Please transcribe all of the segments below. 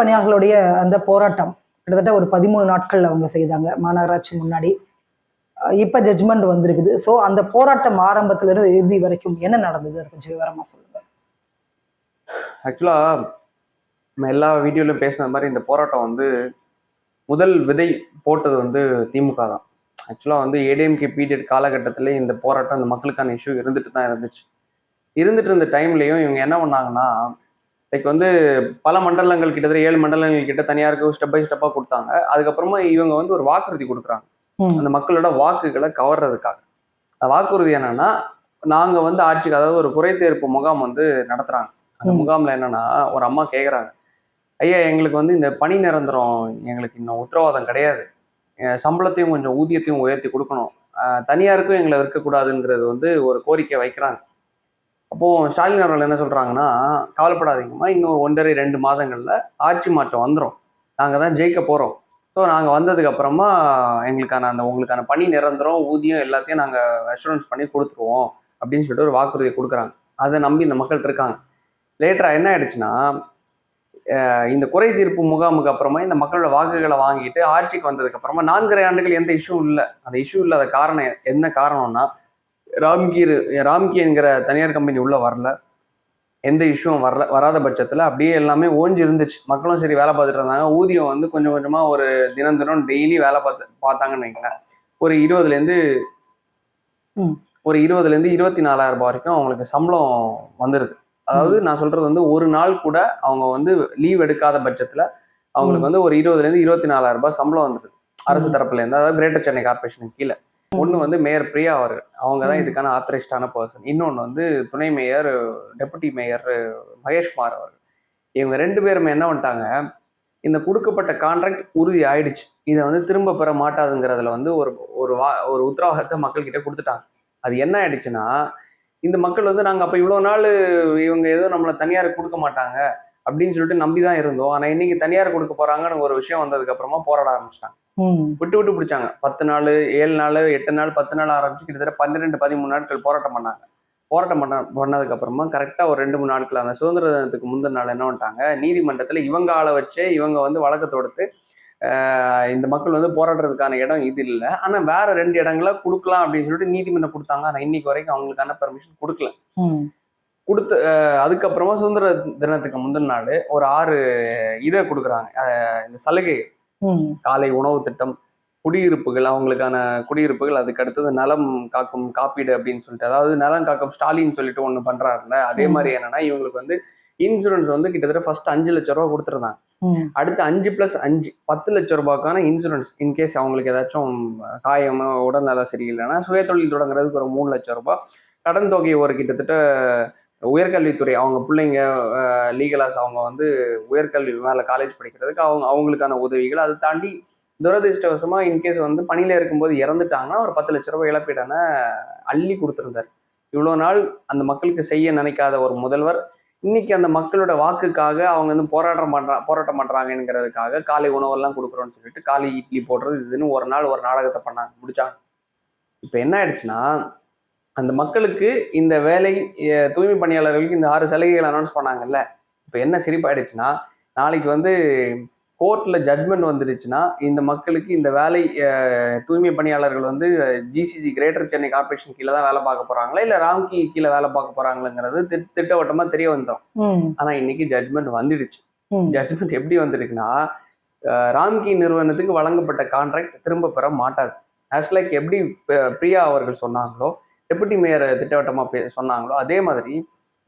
பணியாளர்களுடைய அந்த போராட்டம் கிட்டத்தட்ட ஒரு பதிமூணு நாட்கள் அவங்க செய்தாங்க மாநகராட்சி முன்னாடி. இப்போ இப்ப ஜட்ஜ்மெண்ட் வந்திருக்குது. ஸோ அந்த போராட்டம் ஆரம்பத்துல இருந்து இறுதி வரைக்கும் என்ன நடந்தது? அது கொஞ்சம் விவரமா சொல்லுங்க. ஆக்சுவலாக நம்ம எல்லா வீடியோலையும் பேசின மாதிரி இந்த போராட்டம் வந்து முதல் விதை போட்டது வந்து திமுக தான். ஆக்சுவலாக வந்து ஏடிஎம்கே பீரியட் காலகட்டத்தில் இந்த போராட்டம் இந்த மக்களுக்கான இஷ்யூ இருந்துட்டு தான் இருந்துச்சு. இருந்துட்டு இருந்த டைம்லையும் இவங்க என்ன பண்ணாங்கன்னா லைக் வந்து பல மண்டலங்கள் கிட்டத்தட்ட ஏழு மண்டலங்கள் கிட்ட தனியாருக்கு ஸ்டெப் பை ஸ்டெப்பாக கொடுத்தாங்க. அதுக்கப்புறமா இவங்க வந்து ஒரு வாக்குறுதி கொடுக்குறாங்க. அந்த மக்களோட வாக்குகளை கவர்றதுக்காக. அந்த வாக்குறுதி என்னன்னா நாங்க வந்து ஆட்சிக்கு அதாவது ஒரு குறைதீர்ப்பு முகாம் வந்து நடத்துறாங்க. அந்த. முகாம்ல என்னன்னா ஒரு அம்மா கேக்குறாங்க. ஐயா எங்களுக்கு வந்து இந்த பணி நிரந்தரம் எங்களுக்கு இன்னும் உத்தரவாதம் கிடையாது. சம்பளத்தையும் கொஞ்சம் ஊதியத்தையும் உயர்த்தி கொடுக்கணும். தனியாருக்கும் எங்களை விற்கக்கூடாதுங்கிறது வந்து ஒரு கோரிக்கை வைக்கிறாங்க. அப்போது ஸ்டாலின் அவர்கள் என்ன சொல்கிறாங்கன்னா கவலைப்படாதீங்கம்மா. இன்னும் ஒன்றரை ரெண்டு மாதங்களில் ஆட்சி மாற்றம் வந்துடும் நாங்கள் தான் ஜெயிக்க போகிறோம் ஸோ நாங்கள் வந்ததுக்கப்புறமா எங்களுக்கான அந்த உங்களுக்கான பணி நிரந்தரம் ஊதியம் எல்லாத்தையும் நாங்கள் அஷூரன்ஸ் பண்ணி கொடுத்துருவோம் அப்படின்னு சொல்லிட்டு ஒரு வாக்குறுதியை கொடுக்குறாங்க. அதை நம்பி இந்த மக்கள் இருக்காங்க. லேட்டராக என்ன ஆயிடுச்சுன்னா இந்த குறை தீர்ப்பு முகாமுக்கு அப்புறமா இந்த மக்களோட வாக்குகளை வாங்கிட்டு ஆட்சிக்கு வந்ததுக்கு அப்புறமா நான்கரை ஆண்டுகள் எந்த இஷ்யூ இல்லை. அந்த இஷ்யூ இல்லாத காரணம் என்ன காரணம்னா ராம்கி ராம்கி என்கிற தனியார் கம்பெனி உள்ள வரல. எந்த இஷ்யூவும் வரல வராத பட்சத்தில் அப்படியே எல்லாமே ஓஞ்சி இருந்துச்சு. மக்களும் சரி வேலை பார்த்துட்டு இருந்தாங்க. ஊதியம் வந்து கொஞ்சம் கொஞ்சமா ஒரு தினம் தினம் டெய்லி வேலை பார்த்து பார்த்தாங்கன்னு வைங்களேன். ஒரு இருபதுலேருந்து. ஒரு இருபதுலேருந்து இருபத்தி நாலாயிரம் ரூபாய் வரைக்கும் அவங்களுக்கு சம்பளம் வந்துடுது அதாவது நான் சொல்றது வந்து ஒரு நாள் கூட அவங்க வந்து லீவ் எடுக்காத பட்சத்துல அவங்களுக்கு வந்து ஒரு இருபதுலேருந்து இருபத்தி நாலாயிரம் ரூபாய் சம்பளம் வந்துடுது அரசு ம். தரப்புல இருந்து. அதாவது கிரேட்டர் சென்னை கார்பரேஷனுக்கு கீழே. ஒன்று வந்து மேயர் பிரியா அவர்கள் அவங்க தான். இதுக்கான ஆத்தரைஸ்டான பர்சன் இன்னொன்று வந்து துணை மேயர் டெபுட்டி மேயர் மகேஷ்குமார் அவர்கள் இவங்க ரெண்டு பேருமே என்ன பண்ணிட்டாங்க இந்த கொடுக்கப்பட்ட கான்ட்ராக்ட் உறுதி ஆயிடுச்சு. இதை வந்து திரும்ப பெற மாட்டாதுங்கிறதுல வந்து ஒரு ஒரு வா ஒரு உத்தரவாதத்தை மக்கள்கிட்ட கொடுத்துட்டாங்க. அது என்ன ஆயிடுச்சுன்னா இந்த மக்கள் வந்து நாங்கள் அப்போ இவ்வளோ நாள் இவங்க ஏதோ நம்மளை தனியார் கொடுக்க மாட்டாங்க. அப்படின்னு சொல்லிட்டு நம்பி தான் இருந்தோம். ஆனால் இன்னைக்கு தனியார் கொடுக்க போறாங்கன்னு ஒரு விஷயம் வந்ததுக்கு அப்புறமா போராட ஆரம்பிச்சிட்டாங்க. விட்டு விட்டு பிடிச்சாங்க. பத்து நாள் ஏழு நாள் எட்டு நாள் பத்து நாள் ஆரம்பிச்சு கிட்டத்தட்ட பன்னிரெண்டு பதிமூணு நாட்கள் போராட்டம் பண்ணாங்க. போராட்டம் பண்ண பண்ணதுக்கு அப்புறமா கரெக்டாக ஒரு ரெண்டு மூணு நாட்கள் அந்த சுதந்திர தினத்துக்கு முந்தின நாள் என்ன பண்ணிட்டாங்க? நீதிமன்றத்தில் இவங்க ஆளை வச்சே இவங்க வந்து வழக்கு தொடுத்து ஆஹ் இந்த மக்கள் வந்து போராடுறதுக்கான இடம் இது இல்லை. ஆனால் வேற ரெண்டு இடங்கள கொடுக்கலாம் அப்படின்னு சொல்லிட்டு நீதிமன்றம் கொடுத்தாங்க. ஆனால் இன்னைக்கு வரைக்கும் அவங்களுக்கான பெர்மிஷன் கொடுக்கல. கொடுத்து அதுக்கப்புறமா சுதந்திர தினத்துக்கு முந்தின நாள் ஒரு ஆறு இதை கொடுக்குறாங்க. இந்த சலுகை. காலை உணவு திட்டம் குடியிருப்புகள் அவங்களுக்கான குடியிருப்புகள் அதுக்கு அடுத்தது நலம் காக்கும் காப்பீடு அப்படின்னு சொல்லிட்டு அதாவது நலம் காக்கும் ஸ்டாலின் சொல்லிட்டு ஒன்று பண்றாருல்ல அதே. மாதிரி என்னன்னா இவங்களுக்கு வந்து இன்சூரன்ஸ் வந்து கிட்டத்தட்ட ஃபர்ஸ்ட் அஞ்சு லட்ச ரூபா கொடுத்துருந்தாங்க. அடுத்து அஞ்சு பிளஸ் அஞ்சு பத்து லட்ச ரூபாய்க்கான இன்சூரன்ஸ் இன்கேஸ் அவங்களுக்கு ஏதாச்சும் காயம் உடல்நலம் சரியில்லைன்னா சுயதொழில் தொடங்குறதுக்கு ஒரு மூணு லட்சம் ரூபாய். கடன் தொகை ஒரு கிட்டத்தட்ட உயர்கல்வித்துறை அவங்க பிள்ளைங்க லீகலாஸ் அவங்க வந்து உயர்கல்வி மேலே காலேஜ் படிக்கிறதுக்கு அவங்க அவங்களுக்கான உதவிகள் அதை தாண்டி துரதிருஷ்டவசமா இன்கேஸ் வந்து பணியில இருக்கும்போது இறந்துட்டாங்கன்னா ஒரு பத்து லட்ச ரூபாய் இழப்பீடான அள்ளி கொடுத்துருந்தார். இவ்வளோ நாள் அந்த மக்களுக்கு செய்ய நினைக்காத ஒரு முதல்வர் இன்னைக்கு அந்த மக்களோட வாக்குக்காக அவங்க வந்து போராட்டம் பண்றா போராட்டம் பண்ணுறாங்கங்கிறதுக்காக காலை உணவெல்லாம் கொடுக்குறோன்னு சொல்லிட்டு காலை இட்லி போடுறது இதுன்னு ஒரு நாள் ஒரு நாடகத்தை பண்ணாங்க முடிச்சாங்க. இப்போ என்ன ஆயிடுச்சுன்னா அந்த மக்களுக்கு இந்த வேலை தூய்மை பணியாளர்களுக்கு இந்த ஆறு சலுகைகள் அனௌன்ஸ் பண்ணாங்கல்ல இப்போ என்ன சிரிப்பாயிடுச்சுன்னா நாளைக்கு வந்து கோர்ட்ல ஜட்மெண்ட் வந்துடுச்சுன்னா இந்த மக்களுக்கு இந்த வேலை தூய்மை பணியாளர்கள் வந்து ஜிசிசி கிரேட்டர் சென்னை கார்பரேஷன் கீழே தான் வேலை பார்க்க போறாங்களா இல்ல ராம்கி கீழே வேலை பார்க்க போறாங்களாங்கிறது திட்- திட்டவட்டமா தெரிய வந்தோம் ம், ஆனா இன்னைக்கு ஜட்மெண்ட் வந்துடுச்சு. ஜட்மெண்ட் எப்படி வந்திருக்குன்னா ராம்கி நிறுவனத்துக்கு வழங்கப்பட்ட கான்ட்ராக்ட் திரும்ப பெற மாட்டாது ஆஸ் லைக் எப்படி பிரியா அவர்கள் சொன்னாங்களோ டெபுட்டி மேயர் திட்டவட்டமா பே- சொன்னாங்களோ அதே மாதிரி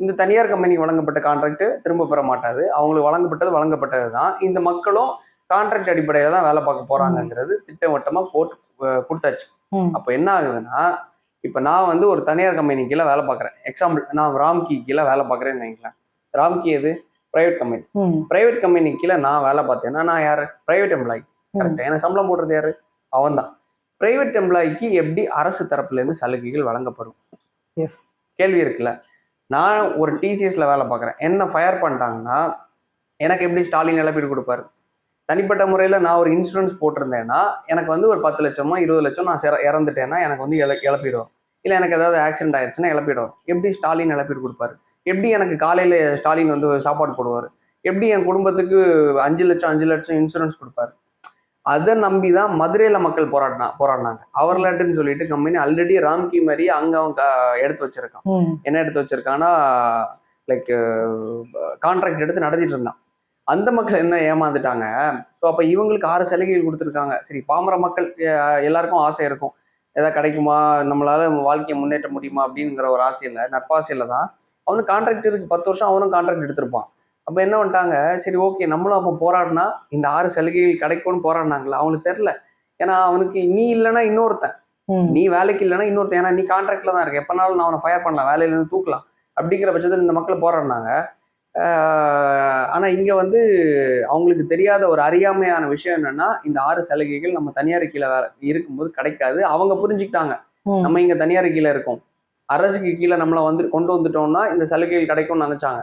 இந்த தனியார் கம்பெனிக்கு வழங்கப்பட்ட கான்ட்ராக்ட் திரும்ப பெற மாட்டாது. அவங்களுக்கு வழங்கப்பட்டது வழங்கப்பட்டது தான் இந்த மக்களும் கான்ட்ராக்ட் அடிப்படையில தான் வேலை பார்க்க போறாங்கங்கிறது திட்டவட்டமா கோர்ட் கொடுத்தாச்சு. அப்போ என்ன ஆகுதுன்னா இப்போ நான் வந்து ஒரு தனியார் கம்பெனி கீழே வேலை பார்க்குறேன். எக்ஸாம்பிள் நான் ராம்கி கீழே வேலை பார்க்குறேன்னு வைங்களேன். ராம்கி எது? பிரைவேட் கம்பெனி பிரைவேட் கம்பெனி கீழே நான் வேலை பார்த்தேன்னா நான் யாரு? Private employee. கரெக்டாக எனக்கு சம்பளம் போடுறது யாரு? அவன் தான் பிரைவேட் எம்ப்ளாய்க்கு எப்படி அரசு தரப்புல இருந்து சலுகைகள் வழங்கப்படும்? எஸ் கேள்வி இருக்குல்ல. நான் ஒரு டிசிஎஸ்ல வேலை பார்க்குறேன். என்ன ஃபயர் பண்ணிட்டாங்கன்னா எனக்கு எப்படி ஸ்டாலின் இழப்பீடு கொடுப்பாரு? தனிப்பட்ட முறையில் நான் ஒரு இன்சூரன்ஸ் போட்டிருந்தேன்னா எனக்கு வந்து ஒரு பத்து லட்சமோ இருபது லட்சம் நான் சிற- இறந்துட்டேன்னா எனக்கு வந்து இழ இழப்பீடு வரும். இல்லை எனக்கு ஏதாவது ஆக்சிடென்ட் ஆயிடுச்சுன்னா இழப்பீடு வரும். எப்படி ஸ்டாலின் இழப்பீடு கொடுப்பாரு? எப்படி எனக்கு காலையில் ஸ்டாலின் வந்து சாப்பாடு போடுவார்? எப்படி என் குடும்பத்துக்கு அஞ்சு லட்சம் அஞ்சு லட்சம் இன்சூரன்ஸ் கொடுப்பாரு? அதை நம்பி தான் மதுரையில மக்கள் போராடினா போராடினாங்க. அவர்லாட்டுன்னு சொல்லிட்டு கம்பெனி ஆல்ரெடி ராம்கி மாதிரி அங்க அவங்க க- எடுத்து வச்சிருக்கான். என்ன எடுத்து வச்சிருக்கான்னா லைக் கான்ட்ராக்ட் எடுத்து நடத்திட்டு இருந்தான். அந்த மக்கள் என்ன ஏமாந்துட்டாங்க? ஸோ அப்போ இவங்களுக்கு ஆறு சலுகைகள் கொடுத்துருக்காங்க. சரி பாமர மக்கள் எல்லாருக்கும் ஆசை இருக்கும். ஏதாவது கிடைக்குமா? நம்மளால வாழ்க்கையை முன்னேற்ற முடியுமா? அப்படிங்கிற ஒரு ஆசையில் நட்பாசையில் தான் அவனுக்கு கான்ட்ராக்ட் இருக்கு. பத்து வருஷம் அவனும் கான்ட்ராக்ட் எடுத்திருப்பான். அப்போ என்ன பண்ணிட்டாங்க? சரி ஓகே நம்மளும் அப்போ போராடினா இந்த ஆறு சலுகைகள் கிடைக்கும்னு போராடினாங்களா? அவனுக்கு தெரில ஏன்னா அவனுக்கு நீ இல்லைன்னா இன்னொருத்தன். நீ வேலைக்கு இல்லைன்னா இன்னொருத்தன். ஏன்னா நீ கான்ட்ராக்ட்ல தான் இருக்க. எப்பனாலும் நான் அவனை ஃபயர் பண்ணலாம். வேலையில இருந்து தூக்கலாம். அப்படிங்கிற பட்சத்தில் இந்த மக்கள் போராடினாங்க. ஆஹ் ஆனா இங்க வந்து அவங்களுக்கு தெரியாத ஒரு அறியாமையான விஷயம் என்னன்னா இந்த ஆறு சலுகைகள் நம்ம தனியார் கீழே வேற இருக்கும்போது கிடைக்காது. அவங்க புரிஞ்சுக்கிட்டாங்க. நம்ம இங்க தனியார் கீழே இருக்கோம். அரசுக்கு கீழே நம்மளை வந்து கொண்டு வந்துட்டோம்னா இந்த சலுகைகள் கிடைக்கும்னு நினைச்சாங்க.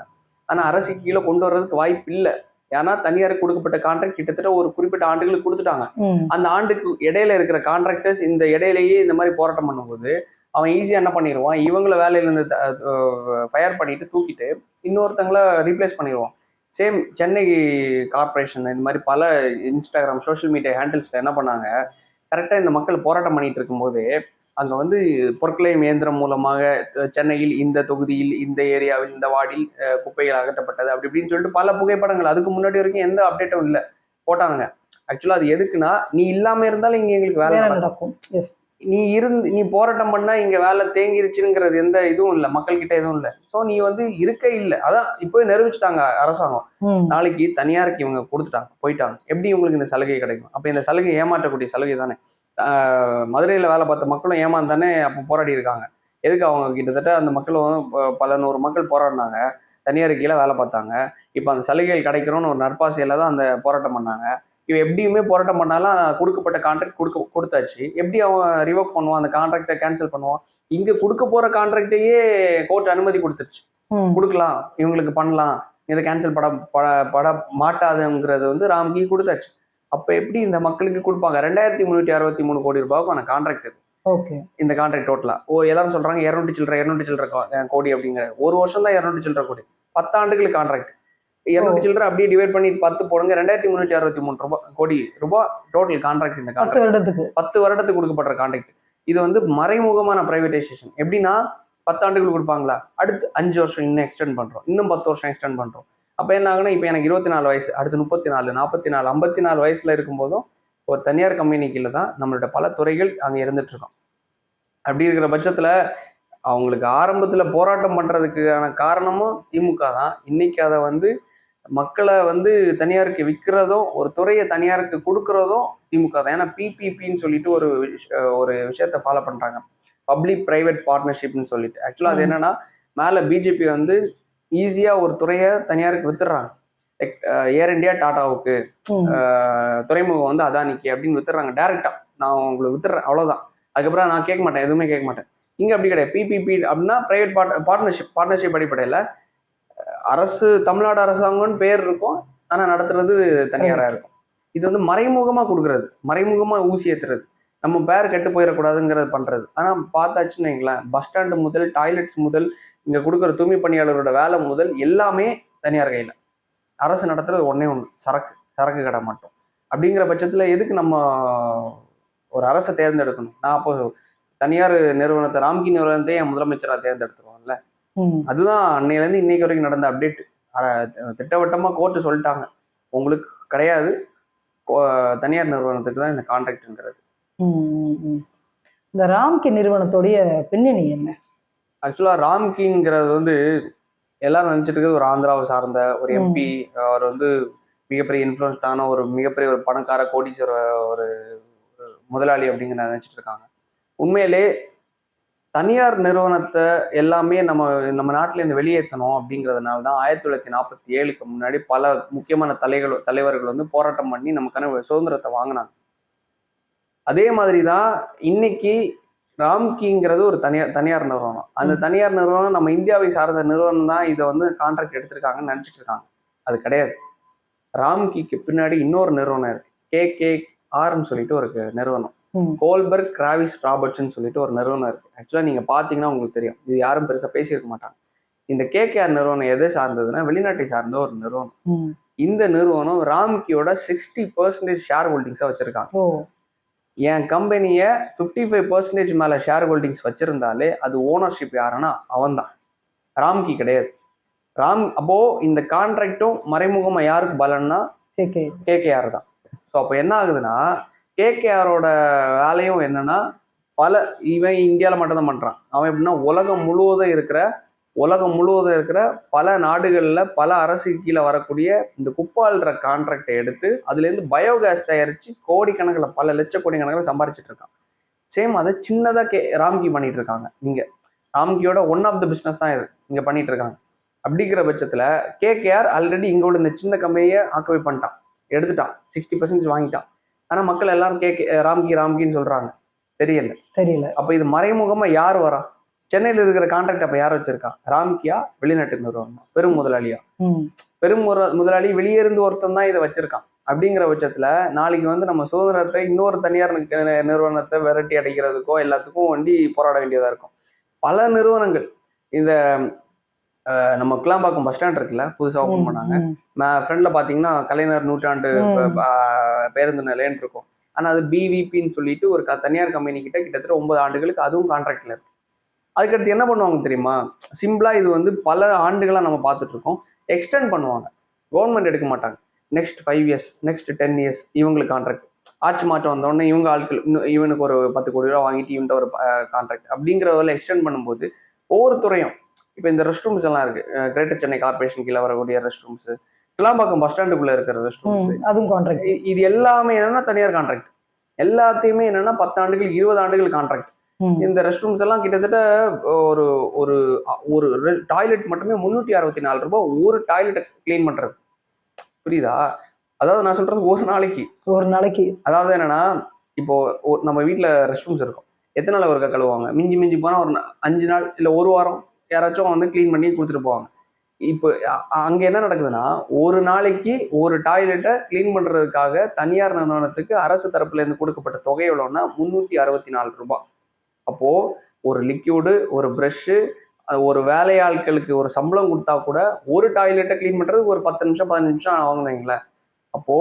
ஆனா அரசுக்கு கீழே கொண்டு வர்றதுக்கு வாய்ப்பு இல்லை. ஏன்னா தனியாருக்கு கொடுக்கப்பட்ட கான்ட்ராக்ட் கிட்டத்தட்ட ஒரு குறிப்பிட்ட ஆண்டுகளுக்கு கொடுத்துட்டாங்க. அந்த ஆண்டுக்கு இடையில இருக்கிற கான்ட்ராக்டர்ஸ் இந்த இடையிலேயே இந்த மாதிரி போராட்டம் பண்ணும்போது அவன் ஈஸியா என்ன பண்ணிடுவான் இவங்கள வேலையில இருந்து ஃபயர் பண்ணிட்டு தூக்கிட்டு இன்னொருத்தங்கள ரீப்ளேஸ் பண்ணிடுவான் சேம் சென்னை கார்ப்பரேஷன் இந்த மாதிரி பல இன்ஸ்டாகிராம் சோஷியல் மீடியா ஹேண்டில்ஸ்ல என்ன பண்ணாங்க? கரெக்டா இந்த மக்கள் போராட்டம் பண்ணிட்டு இருக்கும்போது அங்க வந்து பொற்களையும் இயந்திரம் மூலமாக சென்னையில் இந்த தொகுதியில் இந்த ஏரியாவில் இந்த வார்டில் குப்பைகள் அகற்றப்பட்டது அப்படி இப்படின்னு சொல்லிட்டு பல புகைப்படங்கள். அதுக்கு முன்னாடி வரைக்கும் எந்த அப்டேட்டும் இல்லை. போட்டானுங்க. ஆக்சுவலா அது எதுக்குன்னா நீ இல்லாம இருந்தாலும் இங்க எங்களுக்கு வேலை நடக்கும். எஸ் நீ இருந்து நீ போராட்டம் பண்ணா இங்க வேலை தேங்கிருச்சுங்கிறது எந்த இதுவும் இல்லை. மக்கள் கிட்ட எதுவும் இல்லை. ஸோ நீ வந்து இருக்க இல்லை. அதான் இப்போவே நிரூபிச்சிட்டாங்க அரசாங்கம். நாளைக்கு தனியாருக்கு இவங்க கொடுத்துட்டாங்க. போயிட்டாங்க. எப்படி இவங்களுக்கு இந்த சலுகை கிடைக்கும்? அப்போ இந்த சலுகை ஏமாற்றக்கூடிய சலுகை தானே. மதுரையில வேலை பார்த்த மக்களும் ஏமாந்தானே அப்போ போராடி இருக்காங்க. எதுக்கு அவங்க கிட்டத்தட்ட அந்த மக்களும் பல நூறு மக்கள் போராடினாங்க. தனியார் கீழே வேலை பார்த்தாங்க. இப்போ அந்த சலுகைகள் கிடைக்கணும்னு ஒரு நற்பாசையில தான் அந்த போராட்டம் பண்ணாங்க. இவ எப்படியுமே போராட்டம் பண்ணாலும் கொடுக்கப்பட்ட கான்ட்ராக்ட் கொடுக்க கொடுத்தாச்சு. எப்படி அவன் ரிவோக் பண்ணுவான்? அந்த கான்ட்ராக்டை கேன்சல் பண்ணுவான்? இங்க கொடுக்க போற கான்ட்ராக்டையே கோர்ட் அனுமதி கொடுத்துருச்சு. கொடுக்கலாம். இவங்களுக்கு பண்ணலாம். இதை கேன்சல் பட பட பட மாட்டாதுங்கிறது வந்து ராம்கி கொடுத்தாச்சு. அப்ப எப்படி இந்த மக்களுக்கு கொடுப்பாங்க? ரெண்டாயிரத்தி முந்நூற்றி அறுபத்தி மூணு கோடி ரூபாய்க்கான கான்ட்ராக்ட் இது ஓகே. இந்த கான்ட்ராக்ட் டோட்டலா ஓ எல்லாரும் சொல்றாங்க இரநூத்தி சில்லற இரநூத்தி சில்லற கோடி அப்படிங்கிற. ஒரு வருஷம் தான் இரநூத்தி சில்லற கோடி. பத்தாண்டுகளுக்கு கான்ட்ராக்ட் இரநூத்தி சில்லற அப்படியே டிவைட் பண்ணி பத்து போடுங்க. ரெண்டாயிரத்தி முந்நூற்றி அறுபத்தி மூணு ரூபாய் கோடி ரூபாய் டோட்டல் கான்ட்ராக்ட் இந்த பத்து வருடத்துக்கு. பத்து வருடத்துக்கு கொடுக்கப்படுற கான்ட்ராக்ட் இது வந்து மறைமுகமான பிரைவேடைசேஷன் எப்படின்னா பத்தாண்டுகள் கொடுப்பாங்களா? அடுத்து அஞ்சு வருஷம் இன்னும் எக்ஸ்டெண்ட் பண்றோம். இன்னும் பத்து வருஷம் எக்ஸ்டெண்ட் பண்றோம். அப்ப என்ன ஆகுனா இப்போ எனக்கு இருபத்தி நாலு வயசு அடுத்து முப்பத்தி நாலு நாற்பத்தி நாலு ஐம்பத்தி நாலு வயசுல இருக்கும்போதும் ஒரு தனியார் கம்பெனி கீழே தான் நம்மளோட பல துறைகள் அங்க இருந்துட்டு இருக்கோம் அப்படி இருக்கிற பட்சத்துல அவங்களுக்கு ஆரம்பத்துல போராட்டம் பண்றதுக்கான காரணமும் திமுக தான். இன்னைக்கு அதை வந்து மக்களை வந்து தனியாருக்கு விற்கிறதும் ஒரு துறையை தனியாருக்கு கொடுக்கறதும் திமுக தான். ஏன்னா பிபிபின்னு சொல்லிட்டு ஒரு ஒரு விஷயத்த ஃபாலோ பண்றாங்க. பப்ளிக் பிரைவேட் பார்ட்னர்ஷிப்னு சொல்லிட்டு ஆக்சுவலா அது. என்னன்னா மேல பிஜேபி வந்து ஈஸியா ஒரு துறையை தனியாருக்கு வித்துடுறாங்க. ஏர் இந்தியா டாட்டாவுக்கு துறைமுகம் வந்து அதானிக்கு அப்படின்னு வித்துடுறாங்க டேரக்டா நான் உங்களுக்கு வித்துறேன் அவ்வளவுதான். அதுக்கப்புறம் நான் கேட்க மாட்டேன் எதுவுமே கேட்க மாட்டேன். இங்க அப்படி கிடையாது. பிபிபி அப்படின்னா பிரைவேட் பார்ட் பார்ட்னர்ஷிப் பார்ட்னர்ஷிப் அடிப்படையில் அரசு தமிழ்நாடு அரசாங்கம்னு பேர் இருக்கும் ஆனா நடத்துறது தனியாரா இருக்கும். இது வந்து மறைமுகமா கொடுக்கறது மறைமுகமா ஊசி ஏத்துறது. நம்ம பேர் கெட்டு போயிடக்கூடாதுங்கிறது பண்றது. ஆனா பார்த்தாச்சுன்னு வைங்களேன் பஸ் ஸ்டாண்டு முதல் டாய்லெட்ஸ் முதல் இங்க கொடுக்குற தூய்மை பணியாளரோட வேலை முதல் எல்லாமே தனியார் கையில. அரசு நடத்துறது ஒண்ணே ஒண்ணு சரக்கு சரக்கு கடை மட்டும். அப்படிங்கிற பட்சத்துல எதுக்கு நம்ம ஒரு அரசை தேர்ந்தெடுக்கணும்? நான் அப்போ தனியார் நிறுவனத்தை ராம்கி நிறுவனத்தை என் முதலமைச்சரா தேர்ந்தெடுத்துருவோம்ல. அதுதான் அன்னையிலேருந்து இன்னைக்கு வரைக்கும் நடந்த அப்டேட் திட்டவட்டமா கோர்ட்டு சொல்லிட்டாங்க. உங்களுக்கு கிடையாது. தனியார் நிறுவனத்துக்கு தான் இந்த கான்ட்ராக்ட்ங்கிறது. இந்த ராம்கி நிறுவனத்துடைய பின்னணி என்ன? ஆக்சுவலா ராம்கிங்கிறது வந்து எல்லாரும் நினைச்சிட்டு இருக்கிறது ஒரு ஆந்திராவை சார்ந்த ஒரு. எம்பி அவர் வந்து மிகப்பெரிய இன்ஃப்ளூயன்ஸ்டான ஒரு மிகப்பெரிய ஒரு பணக்கார கோடீஸ்வர ஒரு முதலாளி அப்படிங்கிற நினைச்சிட்டு இருக்காங்க. உண்மையிலே தனியார் நிறுவனத்தை எல்லாமே நம்ம நம்ம நாட்டில இருந்து வெளியேற்றணும் அப்படிங்கிறதுனால தான் ஆயிரத்தி தொள்ளாயிரத்தி நாற்பத்தி ஏழுக்கு முன்னாடி பல முக்கியமான தலைகள் தலைவர்கள் வந்து போராட்டம் பண்ணி நமக்கான சுதந்திரத்தை வாங்கினாங்க. அதே மாதிரி தான் இன்னைக்கு ராம்கிங்கிறது ஒரு தனியார் தனியார் நிறுவனம். அந்த தனியார் நிறுவனம் நம்ம இந்தியாவை சார்ந்த நிறுவனம் தான் இதை வந்து கான்ட்ராக்ட் எடுத்திருக்காங்கன்னு நினைச்சிட்டு இருக்காங்க. அது கிடையாது. ராம்கிக்கு பின்னாடி இன்னொரு நிறுவனம் இருக்கு. கே. கே. ஆர்னு சொல்லிட்டு ஒரு நிறுவனம். கோல்பர்க் கிராவிஸ் ராபர்ட்ஸ்னு சொல்லிட்டு ஒரு நிறுவனம் இருக்கு. ஆக்சுவலா நீங்க பாத்தீங்கன்னா உங்களுக்கு தெரியும். இது யாரும் பெருசா பேசியிருக்க மாட்டாங்க. இந்த கேகேஆர் நிறுவனம் எதை சார்ந்ததுன்னா வெளிநாட்டை சார்ந்த ஒரு நிறுவனம். இந்த நிறுவனம் ராம்கியோட சிக்ஸ்டி பர்சன்டேஜ் ஷேர் ஹோல்டிங்ஸா வச்சிருக்காங்க என் கம்பெனியை ஃபிஃப்டி ஃபைவ் பர்சன்டேஜ் மேல ஷேர் ஹோல்டிங்ஸ் வச்சிருந்தாலே அது ஓனர்ஷிப் யாருன்னா அவன்தான். ராம்கி கிடையாது. ராம் அப்போ இந்த கான்ட்ராக்டும் மறைமுகமா யாருக்கு பலன்னா கேகே கேகேஆர் தான். ஸோ அப்போ என்ன ஆகுதுன்னா கேகேஆரோட வேலையும் என்னன்னா பல இவன் இந்தியாவில் மட்டும்தான் பண்ணுறான் அவன் எப்படின்னா உலகம் முழுவதும் இருக்கிற உலகம் முழுவதும் இருக்கிற பல நாடுகளில் பல அரசு கீழே வரக்கூடிய இந்த குப்பாள்ற கான்ட்ராக்டை எடுத்து அதுலேருந்து பயோகேஸ் தயாரித்து கோடிக்கணக்கில் பல லட்ச கோடி கணக்கில் சம்பாரிச்சிட்டு இருக்கான். சேம் அதை சின்னதாக கே ராம்கி பண்ணிட்டு இருக்காங்க. நீங்கள் ராம்கியோட ஒன் ஆஃப் த பிஸ்னஸ் தான் இது. இங்கே பண்ணிட்டு இருக்காங்க. அப்படிங்கிற பட்சத்தில் கேகேஆர் ஆல்ரெடி இங்கே உள்ள இந்த சின்ன கம்பெனியை ஆக்குவை பண்ணிட்டான். எடுத்துட்டான். சிக்ஸ்டி பர்சன்டேஜ் வாங்கிட்டான். ஆனால் மக்கள் எல்லாரும் கேகே ராம்கி ராம்கின்னு சொல்கிறாங்க தெரியல. தெரியல. அப்போ இது மறைமுகமா யார் வரா? சென்னையில் இருக்கிற கான்ட்ராக்ட் அப்போ யார் வச்சிருக்கா? ராம்கியா வெளிநாட்டு நிறுவனம். பெரும் முதலாளியா. பெரும் முதலாளி வெளியே இருந்து ஒருத்தன் தான் இதை வச்சிருக்கான். அப்படிங்கிற பட்சத்துல நாளைக்கு வந்து நம்ம சுதந்திரத்தை இன்னொரு தனியார் நிறுவனத்தை விரட்டி அடைக்கிறதுக்கோ எல்லாத்துக்கும் வண்டி போராட வேண்டியதா இருக்கும். பல நிறுவனங்கள் இந்த நம்ம கிளாம்பாக்கம் பஸ் ஸ்டாண்ட் இருக்குல்ல புதுசா ஓப்பன் பண்ணாங்க. ஃப்ரண்ட்ல பாத்தீங்கன்னா கலைஞர் நூற்றாண்டு பேருந்து நிலையம்னு இருக்கும். ஆனா அது பிவிபின்னு சொல்லிட்டு ஒரு தனியார் கம்பெனி கிட்ட கிட்டத்தட்ட ஒன்பது ஆண்டுகளுக்கு அதுவும் கான்ட்ராக்ட்ல இருக்கு. அதுக்கடுத்து என்ன பண்ணுவாங்க தெரியுமா? சிம்பிளா இது வந்து பல ஆண்டுகளா நம்ம பார்த்துட்டு இருக்கோம் எக்ஸ்டெண்ட் பண்ணுவாங்க. கவர்மெண்ட் எடுக்க மாட்டாங்க. Next five years next ten years இவங்களுக்கு கான்ட்ராக்ட் ஆட்சி மாற்றம் வந்தோடனே இவங்க ஆட்கள் இன்னும் இவனுக்கு ஒரு பத்து கோடி ரூபா வாங்கிட்டு இவன்ட்ட ஒரு கான்ட்ராக்ட் அப்படிங்கிறதுல எக்ஸ்டெண்ட் பண்ணும்போது ஒவ்வொரு துறையும் இப்போ இந்த ரெஸ்ட் ரூம்ஸ் எல்லாம் இருக்கு. கிரேட்டர் சென்னை கார்பரேஷன் கீழே வரக்கூடிய ரெஸ்ட் ரூம்ஸ் கிளாம்பாக்கம் பஸ் ஸ்டாண்டுக்குள்ள இருக்கிற ரெஸ்ட் ரூம்ஸ் அதுவும் கான்ட்ராக்ட் இது எல்லாமே என்னன்னா தனியார் கான்ட்ராக்ட் எல்லாத்தையுமே என்னன்னா பத்து ஆண்டுகள் இருபது ஆண்டுகள் கான்ட்ராக்ட் இந்த ரெஸ்ட் ரூம்ஸ் எல்லாம் கிட்டத்தட்ட ஒரு ஒரு ஒரு டாய்லெட் மட்டுமே முந்நூற்றி அறுபத்தி நாலு ரூபாய் ஒரு டாய்லெட்டை க்ளீன் பண்றது. புரியுதா? அதாவது நான் சொல்றது ஒரு நாளைக்கு. ஒரு நாளைக்கு. அதாவது என்னன்னா இப்போ நம்ம வீட்டில் ரெஸ்ட் ரூம்ஸ் இருக்கும். எத்தனை நாள் ஒருக்கா கழுவுவாங்க? மிஞ்சி மிஞ்சி போனால் ஒரு அஞ்சு நாள் இல்லை ஒரு வாரம் யாராச்சும் வந்து க்ளீன் பண்ணி கொடுத்துட்டு போவாங்க. இப்போ அங்க என்ன நடக்குதுன்னா ஒரு நாளைக்கு ஒரு டாய்லெட்டை க்ளீன் பண்றதுக்காக தனியார் நிறுவனத்துக்கு அரசு தரப்புல இருந்து கொடுக்கப்பட்ட தொகை எவ்வளோன்னா முந்நூற்றி அறுபத்தி நாலு ரூபாய். அப்போ ஒரு லிக்யூடு ஒரு ப்ரஷ்ஷு ஒரு வேலையாட்களுக்கு ஒரு சம்பளம் கொடுத்தா கூட ஒரு டாய்லெட்டை க்ளீன் பண்றதுக்கு ஒரு பத்து நிமிஷம் பதினஞ்சு நிமிஷம் ஆகுங்களேன் அப்போ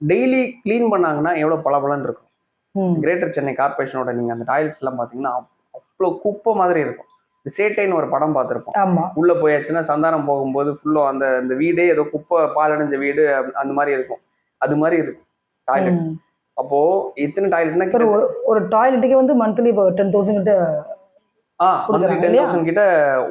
டெய்லி க்ளீன் பண்ணாங்கன்னா எவ்வளோ பளபளன்னு இருக்கும். கிரேட்டர் சென்னை கார்பரேஷனோட நீங்க அந்த டாய்லெட்ஸ் எல்லாம் பாத்தீங்கன்னா அவ்வளோ குப்பை மாதிரி இருக்கும். இந்த சேட்டைன்னு ஒரு படம் பார்த்துருப்போம். உள்ள போயாச்சுன்னா சந்தானம் போகும்போது ஃபுல்லோ அந்த அந்த வீடே ஏதோ குப்பை பாலடைஞ்ச வீடு அந்த மாதிரி இருக்கும். அது மாதிரி இருக்கும். டாய்லெட்ஸ். அப்போ எத்தனை டாய்லெட்னா ஒரு ஒரு- டாய்லெட்டுக்கே வந்து மந்த்லி இப்போ டென் தௌசண்ட் கிட்ட ஆ கொடுக்குறாங்க. டென்? தௌசண்ட் கிட்ட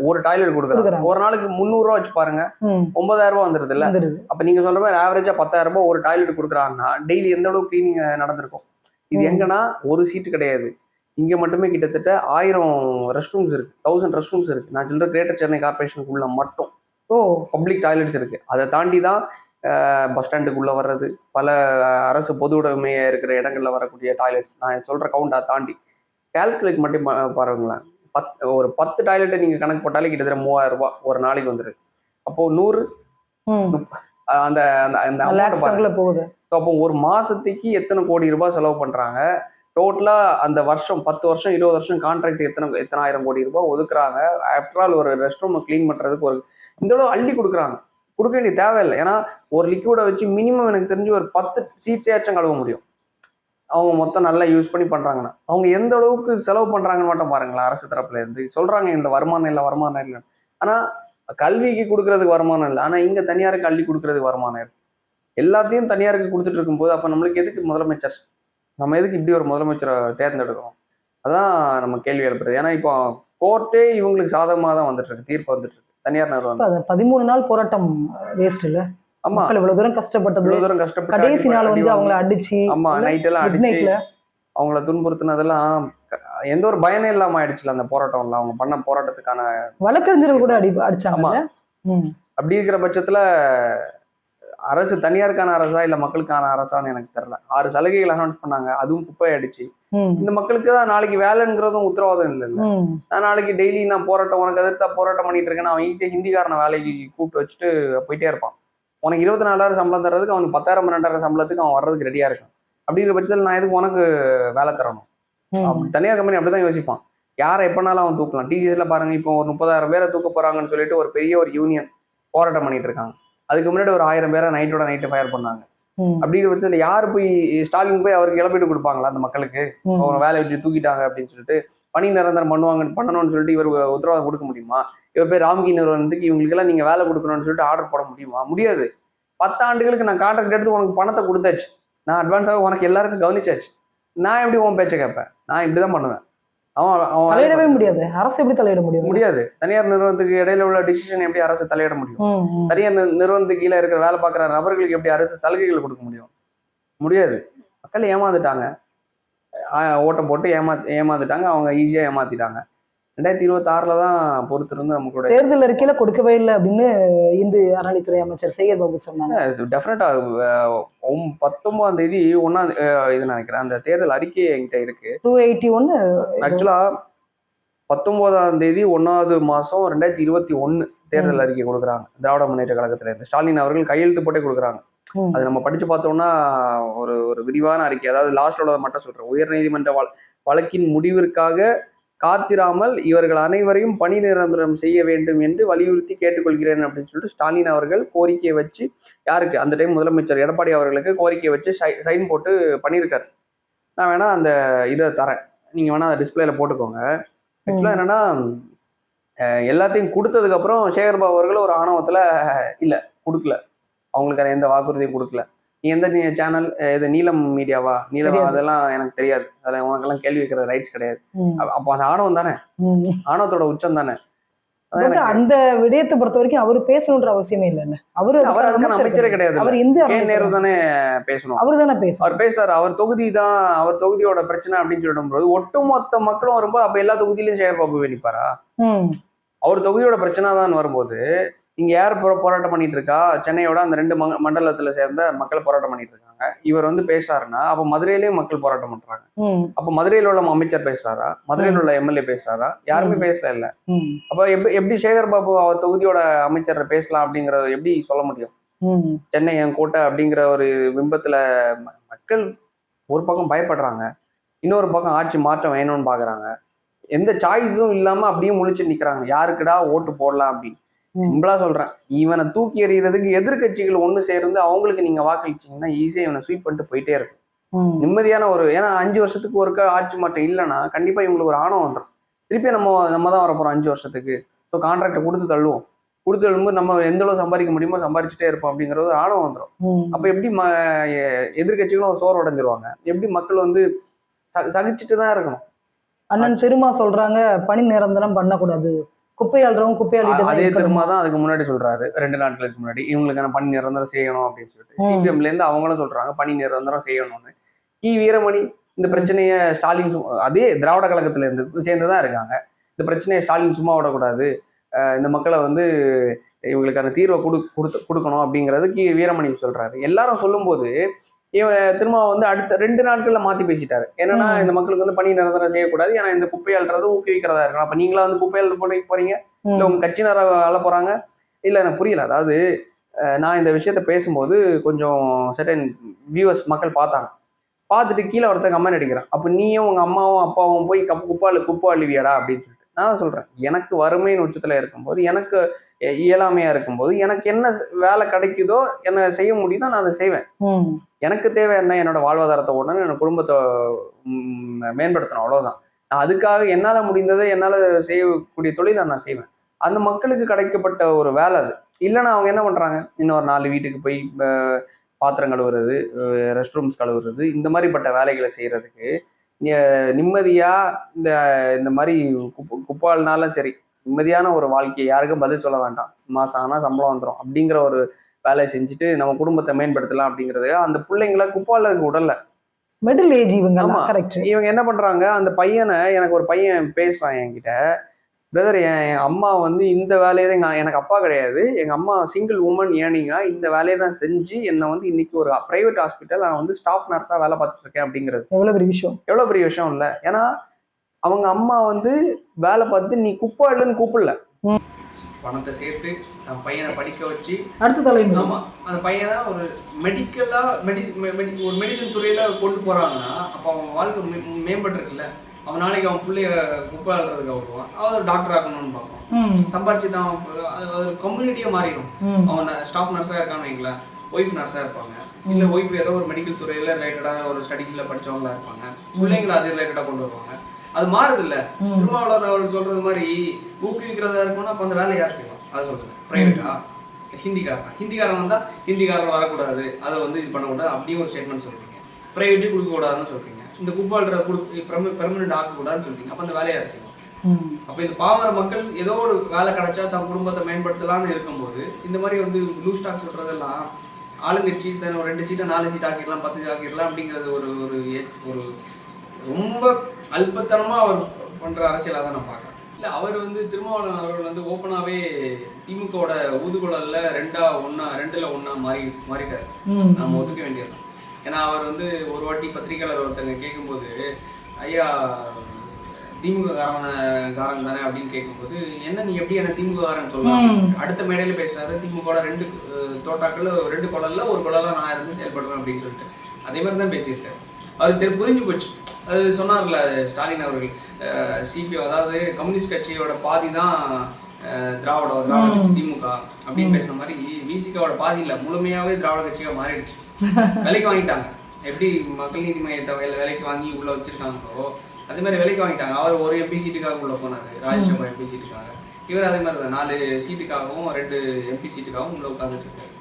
ஒரு டாய்லெட் கொடுக்குறாங்க. ஒரு நாளைக்கு முந்நூறு ரூபா வச்சு பாருங்க. ஒன்பதாயிரம் ரூபா வந்துருது. இல்ல அப்ப நீங்க சொல்ற மாதிரி ஆவரேஜா பத்தாயிரம் ரூபாய் ஒரு டாய்லெட் கொடுக்குறாங்கன்னா டெய்லி எந்த அளவுக்கு கிளீனிங் நடந்திருக்கும்? இது. எங்கன்னா ஒரு சீட்டு கிடையாது. இங்க மட்டுமே கிட்டத்தட்ட ஆயிரம் ரெஸ்ட் ரூம்ஸ் இருக்கு. தௌசண்ட் ரெஸ்ட் ரூம்ஸ் இருக்கு. நான் சொல்ற கிரேட்டர் சென்னை கார்பரேஷனுக்குள்ள மட்டும். ஓ. பப்ளிக் டாய்லெட்ஸ் இருக்கு. அதை தாண்டி தான் பஸ் ஸ்டாண்டுக்குள்ள வர்றது. பல அரசு பொது உடைமையா இருக்கிற இடங்கள்ல வரக்கூடிய டாய்லெட்ஸ் நான் சொல்ற கவுண்டா தாண்டி. கால்குலேட் மட்டும் பாருங்களேன். பத் ஒரு பத்து டாய்லெட்டை நீங்க கணக்கு போட்டாலே கிட்டத்தட்ட மூவாயிரம் ரூபாய் ஒரு நாளைக்கு வந்துருக்கு அப்போ நூறு அந்த அந்த அந்த போகுது. So, அப்போ ஒரு மாசத்துக்கு எத்தனை கோடி ரூபாய் செலவு பண்றாங்க? டோட்டலா அந்த வருஷம் பத்து வருஷம் இருபது வருஷம் கான்ட்ராக்ட் எத்தனை எத்தனை ஆயிரம் கோடி ரூபாய் ஒதுக்குறாங்க. ஆஃப்டர் ஆல் ஒரு ரெஸ்ட் ரூம் க்ளீன் பண்றதுக்கு ஒரு இந்த அளவு அள்ளி கொடுக்குறாங்க. கொடுக்க வேண்டிய தேவையில்லை. ஏன்னா ஒரு லிக்விடை வச்சு மினிமம் எனக்கு தெரிஞ்சு ஒரு பத்து சீட்ஸேச்சும் கழுவ முடியும். அவங்க மொத்தம் நல்லா யூஸ் பண்ணி பண்ணுறாங்கன்னா அவங்க எந்த அளவுக்கு செலவு பண்ணுறாங்கன்னு மட்டும் பாருங்களேன் அரசு தரப்புல இருந்து. இந்த வருமானம் இல்லை வருமானம் இல்லை ஆனால் கல்விக்கு கொடுக்கறதுக்கு வருமானம் இல்லை. ஆனால் இங்கே தனியாருக்கு கல்வி கொடுக்கறதுக்கு வருமானம் இருக்குது எல்லாத்தையும் தனியாருக்கு கொடுத்துட்டு இருக்கும்போது அப்போ நம்மளுக்கு எதுக்கு முதலமைச்சர்? நம்ம எதுக்கு இப்படி ஒரு முதலமைச்சரை தேர்ந்தெடுக்கிறோம்? அதான் நம்ம கேள்வி எழுப்புறது. ஏன்னா இப்போ கோர்ட்டே இவங்களுக்கு சாதகமாக தான் வந்துட்டு இருக்கு. தீர்ப்பு வந்துட்டு இருக்கு. தனியார் நிறுவனம் பதிமூணு நாள் போராட்டம் வேஸ்ட் இல்ல? ஆமா. இவ்வளவு தூரம் கஷ்டப்பட்டது. இவ்வளவு தூரம் கஷ்டப்பட்டு கடைசி நாள் வந்து வாங்கி- அவங்கள அடிச்சு ஆமா நைட் எல்லாம் அடிச்சு நைட்ல அவங்கள துன்புறுத்தினதெல்லாம் எந்த ஒரு பயனே இல்லாம ஆயிடுச்சுல அந்த போராட்டம் எல்லாம். அவங்க பண்ண போராட்டத்துக்கான வழக்கறிஞர்கள் கூட அடி அடிச்சாங்கல்ல? ம். அப்படி இருக்கிற பட்சத்துல அரசு தனியாருக்கான அரசா இல்ல மக்களுக்கான அரசான்னு எனக்கு தெரியல. ஆறு சலுகைகள் அனௌன்ஸ் பண்ணாங்க. அதுவும் குப்பை ம். இந்த மக்களுக்கு தான் நாளைக்கு வேலைங்கிறதும் உத்தரவாதம் இல்லை ம். நான் நாளைக்கு டெய்லி நான் போராட்டம் உனக்கு எதிர்த்தா போராட்டம் பண்ணிட்டு இருக்கேன். அவன் ஈஸியாக ஹிந்திக்காரனை வேலைக்கு கூப்பிட்டு வச்சுட்டு போயிட்டே இருப்பான். உனக்கு இருபத்தி நாலாயிரம் சம்பளம் தர்றதுக்கு அவனுக்கு பத்தாயிரம் பன்னெண்டாயிரம் சம்பளத்துக்கு அவன் வர்றதுக்கு ரெடியா இருக்கான். அப்படிங்கிற பட்சத்தில் நான் எதுக்கு உனக்கு வேலை தரணும்? தனியார் கம்பெனி அப்படிதான் யோசிப்பான். யாரை எப்பனாலும் அவன் தூக்கலாம். டிசிஎஸ்ல பாருங்க இப்போ ஒரு முப்பதாயிரம் பேரை தூக்க போறாங்கன்னு சொல்லிட்டு ஒரு பெரிய ஒரு யூனியன் போராட்டம் பண்ணிட்டு இருக்காங்க. அதுக்கு முன்னாடி ஒரு ஆயிரம் பேரை நைட்டோட நைட்டு ஃபயர் பண்ணாங்க. அப்படிங்கிற பட்சத்தில் யார் போய் ஸ்டாலின் போய் அவருக்கு இழப்பீடு கொடுப்பாங்களா அந்த மக்களுக்கு. அவங்க வேலையை வச்சு தூக்கிட்டாங்க அப்படின்னு சொல்லிட்டு பணி நிரந்தரம் பண்ணுவாங்க பண்ணணும்னு சொல்லிட்டு இவர் உத்தரவாதம் கொடுக்க முடியுமா? இவர் போய் ராம்கி நிறுவனத்துக்கு இவங்களுக்கெல்லாம் நீங்க வேலை கொடுக்கணும்னு சொல்லிட்டு ஆர்டர் போட முடியுமா? முடியாது. பத்து ஆண்டுகளுக்கு நான் கான்ட்ராக்ட் எடுத்து உனக்கு பணத்தை கொடுத்தாச்சு. நான் அட்வான்ஸாக உனக்கு எல்லாருக்கும் கவனிச்சாச்சு. நான் எப்படி உன் பேச்சை கேட்பேன்? நான் இப்படிதான் பண்ணுவேன். அவன் அவன் தலையிடவே முடியாது. அரசு எப்படி தலையிட முடியும்? முடியாது. தனியார் நிறுவனத்துக்கு இடையில உள்ள டிசிஷன் எப்படி அரசு தலையிட முடியும். தனியார் நிறுவனத்துக்கு கீழே இருக்கிற வேலை பார்க்குற நபர்களுக்கு எப்படி அரசு சலுகைகள் கொடுக்க முடியும்? முடியாது. மக்கள் ஏமாந்துட்டாங்க. ஓட்டம் போட்டு ஏமா ஏமாந்துட்டாங்க. அவங்க ஈஸியா ஏமாத்திட்டாங்க. ரெண்டாயிரத்தி இருபத்தி தான் பொறுத்திருந்து நம்மளுடைய தேர்தல் அறிக்கையில கொடுக்கவே இல்லை அப்படின்னு இந்து அறநிலைத்துறை அமைச்சர் சேகர் பாபு சொன்னாங்க. டெஃபினட்டா பத்தொன்பதாம் தேதி ஒன்னாம் இது நினைக்கிறேன் அந்த தேர்தல் அறிக்கை என்கிட்ட இருக்கு. டூ எயிட்டி ஒன்னு ஆக்சுவலா பத்தொன்பதாம் தேதி ஒன்னாவது மாசம் ரெண்டாயிரத்தி இருபத்தி ஒன்னு தேர்தல் அறிக்கை கொடுக்குறாங்க. திராவிட முன்னேற்ற கழகத்துல இருந்து. ஸ்டாலின் அவர்கள் கையெழுத்து போட்டே கொடுக்குறாங்க. அது நம்ம படிச்சு பார்த்தோம்னா ஒரு ஒரு விரிவான அறிக்கை. அதாவது உள்ளதை மட்டும் சொல்றேன். உயர்நீதிமன்ற வழ- வழக்கின் முடிவிற்காக காத்திராமல் இவர்கள் அனைவரையும் பணி நிரந்தரம் செய்ய வேண்டும் என்று வலியுறுத்தி கேட்டுக்கொள்கிறேன் அப்படின்னு சொல்லிட்டு ஸ்டாலின் அவர்கள் கோரிக்கையை வச்சு யாருக்கு? அந்த டைம் முதலமைச்சர் எடப்பாடி அவர்களுக்கு கோரிக்கையை வச்சு சைன் போட்டு பண்ணியிருக்காரு. நான் வேணா அந்த இதை தரேன். நீங்க வேணா அதை டிஸ்பிளேல போட்டுக்கோங்க. ஆக்சுவலா என்னன்னா எல்லாத்தையும் கொடுத்ததுக்கு அப்புறம் சேகர்பாபு அவர்கள் ஒரு ஆணவத்துல இல்ல கொடுக்கல. அவங்களுக்கான எந்த வாக்குறுதியும் கொடுக்கல. நீ எந்த சேனல் இது நீலம் மீடியாவா நீலம். அதெல்லாம் எனக்கு தெரியாது. அதில் உனக்கெல்லாம் கேள்வி வைக்கிற ரைட்ஸ் கிடையாது. அப்ப- அந்த ஆணவம் தானே. ஆணவத்தோட உச்சம் தானே? அந்த விடயத்தை பொறுத்த வரைக்கும் அவர் பேசணுன்ற அவசியமே இல்லைல்ல. அவரு அவர் அமைச்சரே கிடையாது. அவர் இந்து நேரு தானே பேசணும்? அவர் தானே பேசணும். அவர் பேசுறாரு. அவர் தொகுதி தான் அவர் தொகுதியோட பிரச்சனை அப்படின்னு சொல்லும்போது ஒட்டுமொத்த மக்களும் வரும்போது அப்ப எல்லா தொகுதியிலும் சேகர்பாபு நிற்பாரா ம், அவர் தொகுதியோட பிரச்சனை தான் வரும்போது இங்க யார் போராட்டம் பண்ணிட்டு இருக்கா சென்னையோட அந்த ரெண்டு மண்டலத்துல சேர்ந்த மக்கள் போராட்டம் பண்ணிட்டு இருக்காங்க இவர் வந்து பேசுறாருன்னா அப்ப மதுரையிலயும் மக்கள் போராட்டம் பண்றாங்க. அப்ப மதுரையில உள்ள அமைச்சர் பேசுறாரா? மதுரையில உள்ள எம்எல்ஏ பேசுறாரா? யாருமே. பேசல இல்ல. அப்ப எப்படி எப்படி சேகர் பாபு அவர் தொகுதியோட அமைச்சர் பேசலாம் அப்படிங்கறத எப்படி சொல்ல முடியும்? சென்னை என் கோட்டை அப்படிங்கிற ஒரு பிம்பத்துல மக்கள் ஒரு பக்கம் பயப்படுறாங்க. இன்னொரு பக்கம் ஆட்சி மாற்றம் வேணும்னு பாக்குறாங்க. எந்த சாய்ஸும் இல்லாம அப்படியே முழிச்சு நிக்கிறாங்க. யாருக்குடா ஓட்டு போடலாம் அப்படின்னு. சிம்பிளா சொல்றேன். இவனை தூக்கி எறியறதுக்கு எதிர்க்கட்சிகள் ஒண்ணு சேர்ந்து அவங்களுக்கு நீங்க வாக்களிச்சீங்கன்னா ஈஸியா இவனை ஸ்வீப் பண்ணிட்டு போயிட்டே இருக்கும். நிம்மதியான ஒரு ஏன்னா அஞ்சு வருஷத்துக்கு ஒருக்கா ஆட்சி மாற்றம் இல்லைன்னா கண்டிப்பா இவங்களுக்கு ஒரு ஆணவம் வந்துடும் திருப்பி நம்ம நம்ம தான் வரப்போறோம் அஞ்சு வருஷத்துக்கு. ஸோ கான்ட்ராக்டை கொடுத்து தள்ளுவோம். கொடுத்து தள்ளும்போது நம்ம எந்த அளவு சம்பாதிக்க முடியுமோ சம்பாரிச்சுட்டே இருப்போம் அப்படிங்கிற ஒரு ஆணவம் வந்துடும். அப்ப எப்படி ம எ- எதிர்க்கட்சிகளும் ஒரு சோறு உடைஞ்சிருவாங்க எப்படி மக்கள் வந்து ச- சகிச்சுட்டு தான் இருக்கணும். அண்ணன் திருமா சொல்றாங்க பணி நிரந்தரம் பண்ணக்கூடாது. குப்பை அள்ளுறவங்க குப்பை அள்ளிட்டு அதே. திரும்ப தான் அதுக்கு முன்னாடி சொல்றாரு. ரெண்டு நாட்களுக்கு முன்னாடி இவங்களுக்கான பணி நிரந்தரம் செய்யணும் அப்படின்னு சொல்லிட்டு. சிபிஎம்ல இருந்து அவங்களும் சொல்றாங்க பணி நிரந்தரம் செய்யணும்னு. கி. வீரமணி இந்த பிரச்சனையை ஸ்டாலின் சும்மா- அதே திராவிட கழகத்துல இருந்து சேர்ந்து தான் இருக்காங்க. இந்த பிரச்சனையை ஸ்டாலின் சும்மா விடக்கூடாது. இந்த மக்களை வந்து இவங்களுக்கான தீர்வை கொடு கொடுத்து கொடுக்கணும் அப்படிங்கிறது கி. வீரமணி சொல்றாரு. எல்லாரும் சொல்லும்போது திரும்ப வந்து அடுத்த ரெண்டு நாட்கள்ல மாத்தி பேசிட்டாரு. என்னன்னா. இந்த மக்களுக்கு வந்து பணி நிரந்தரம் செய்யக்கூடாது. ஏன்னா இந்த குப்பை அள்ளுறது ஊக்குவிக்கிறதா இருக்கணும். அப்ப நீங்களா வந்து குப்பை அள்ள போட போறீங்க இல்ல. உங்க கட்சியினர் அழ போறாங்க? இல்ல எனக்கு புரியல. அதாவது அஹ், நான் இந்த விஷயத்த பேசும்போது கொஞ்சம் செட்டன் வியூவர்ஸ் மக்கள் பார்த்தாங்க. பார்த்துட்டு கீழே ஒருத்தன் கமெண்ட் அடிக்கிறான். அப்ப நீயும் உங்க அம்மாவும் அப்பாவும் போய் கப் குப்பாளு குப்பா அழுவியாடா அப்படின்னு சொல்லிட்டு. நான் சொல்றேன். எனக்கு வறுமையின் உச்சத்துல இருக்கும்போது எனக்கு இயலாமையா இருக்கும்போது எனக்கு என்ன வேலை கிடைக்குதோ என்ன செய்ய முடியுதோ நான் அதை செய்வேன். எனக்கு தேவை என்ன? என்னோட வாழ்வாதாரத்தை ஓடணும் என்னோட குடும்பத்தை மேம்படுத்தணும். அவ்வளவுதான். நான் அதுக்காக என்னால முடிந்ததை என்னால செய்யக்கூடிய தொழிலை நான் செய்வேன். அந்த மக்களுக்கு கிடைக்கப்பட்ட ஒரு வேலை அது. இல்லைன்னா அவங்க என்ன பண்றாங்க? இன்னொரு நாலு வீட்டுக்கு போய் பாத்திரம் கழுவுறது ரெஸ்ட் ரூம்ஸ் கழுவுறது இந்த மாதிரிப்பட்ட வேலைகளை செய்யறதுக்கு நி- நிம்மதியா இந்த இந்த மாதிரி குப்ப குப்பாள்னாலும் சரி நிம்மதியான ஒரு வாழ்க்கையை யாருக்கும் பதில் சொல்ல வேண்டாம். மாசம் ஆனா சம்பளம் வந்துடும் அப்படிங்கிற ஒரு வேலையை செஞ்சுட்டு நம்ம குடும்பத்தை மேம்படுத்தலாம் அப்படிங்கிறது அந்த பிள்ளைங்களை குப்பால உடல்ல. மிடில் ஏஜ் இவங்க இவங்க என்ன பண்றாங்க? அந்த பையனை எனக்கு ஒரு பையன் பேசுறான் என்கிட்ட. பிரதர் என் அம்மா வந்து இந்த வேலையை தான் எங்க- எனக்கு அப்பா கிடையாது. எங்க அம்மா சிங்கிள் உமன் ஏர்னிங்கா இந்த வேலையை தான் செஞ்சு என்னை வந்து இன்னைக்கு ஒரு பிரைவேட் ஹாஸ்பிட்டல் நான் வந்து ஸ்டாஃப் நர்ஸா வேலை பார்த்துட்டு இருக்கேன் அப்படிங்கிறது. எவ்வளவு பெரிய விஷயம்? எவ்வளவு பெரிய விஷயம் இல்ல. ஏன்னா அவங்க அம்மா வந்து வேலை பார்த்து நீ குப்பை இல்லைன்னு கூப்பிடல. பணத்தை சேர்த்து தன் பையனை படிக்க வச்சு அடுத்த தலைமுறை. ஆமா அந்த பையனை ஒரு மெடிக்கலா மெடி ஒரு மெடிசன் துறையில கொண்டு போறாங்கன்னா அப்ப அவன் வாழ்க்கை மேம்பட்டிருக்குல்ல. அவன் நாளைக்கு அவன் பிள்ளைய குப்பை அழுறதுக்கு வருவான் அவர் டாக்டர் ஆக்கணும்னு பார்ப்பான். சம்பாரிச்சு தான் அவன் அது அது கம்யூனிட்டியே மாறிடும். அவன் ஸ்டாஃப் நர்ஸாக இருக்கான்னு வைங்களேன் ஒய்ஃப் நர்ஸாக இருப்பாங்க. இல்லை ஒய்ஃப் ஏதோ ஒரு மெடிக்கல் துறையில் ரிலேட்டடாக ஒரு ஸ்டடீஸில் படிச்சவங்களா இருப்பாங்க. பிள்ளைங்களை அது ரிலேட்டடாக கொண்டு வருவாங்க. அது மாறுது இல்ல திருமாவளவன் அவர் சொல்றது மாதிரி ஊக்குவிக்கிறதா இருக்கும்னா அப்போ அந்த வேலையை யார் செய்வான்? அதை சொல்றேன். பிரைவேட்டா ஹிந்திக்காரன். ஹிந்திக்காரன் வந்தா ஹிந்திக்காரன் வரக்கூடாது. அதை வந்து இது பண்ணக்கூடாது அப்படியும் ஒரு ஸ்டேட்மெண்ட் சொல்றீங்க. பிரைவேட்டே கொடுக்கக்கூடாதுன்னு சொல்றீங்க. இந்த குப்பால்ற கொடு பெர்மனெண்ட் ஆக்கக்கூடாதுன்னு சொல்றீங்க. அப்போ அந்த வேலையை யார் செய்வான்? ம். அப்போ இந்த பாமர மக்கள் ஏதோ ஒரு வேலை கிடைச்சா தன் குடும்பத்தை மேம்படுத்தலாம்னு இருக்கும்போது இந்த மாதிரி வந்து லூஸ் டாக் சொல்றதெல்லாம் ஆளுங்கட்சி தன் ரெண்டு சீட்டை நாலு சீட் ஆக்கிடலாம் பத்து ஆக்கிடலாம் அப்படிங்கிறது ஒரு ஒரு ஒரு ரொம்ப அல்பத்தனமா அவர் பண்ற அரசியலாக தான் நான் பார்க்குறேன். இல்லை அவர் வந்து திருமாவளவன் அவர்கள் வந்து ஓப்பனாகவே திமுகவோட ஊதுகுழல்ல ரெண்டா ஒண்ணா ரெண்டுல ஒண்ணா மாறி மாறிட்டார். நம்ம ஒத்துக்க வேண்டியது ஏன்னா அவர் வந்து ஒரு வாட்டி பத்திரிக்கையாளர் ஒருத்தங்க கேட்கும்போது ஐயா திமுக காரன காரன் தானே? அப்படின்னு கேட்கும்போது என்ன நீ எப்படி என்ன திமுக காரன் சொல்லலாம். அடுத்த மேடையில பேசுறாரு திமுக ரெண்டு தோட்டாக்கள் ரெண்டு குழல்ல ஒரு குழலா நான் இருந்து செயல்படுவேன் அப்படின்னு சொல்லிட்டு. அதே மாதிரி தான் பேசியிருக்காரு. தெரி- புரிஞ்சு போச்சு. அது சொன்னார்ல ஸ்டாலின் அவர்கள். சிபி அதாவது கம்யூனிஸ்ட் கட்சியோட பாதி தான் திராவிட திராவிட கட்சி திமுக அப்படின்னு பேசின மாதிரி விசிகாவோட பாதி இல்ல முழுமையாவே திராவிட கட்சியா மாறிடுச்சு. விலைக்கு வாங்கிட்டாங்க. எப்படி மக்கள் நீதி மையத்தை வேலை வேலைக்கு வாங்கி உள்ள வச்சிருக்காங்களோ அதே மாதிரி விலைக்கு வாங்கிட்டாங்க. அவர் ஒரு எம்பி சீட்டுக்காக உள்ள போனாரு ராஜ்யசபா எம்பி சீட்டுக்காக. இவர் அதே மாதிரி தான் நாலு சீட்டுக்காகவும் ரெண்டு எம்பி சீட்டுக்காகவும் உள்ள உட்காந்துட்டு இருக்காரு.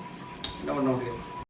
என்ன பண்ண முடியும்?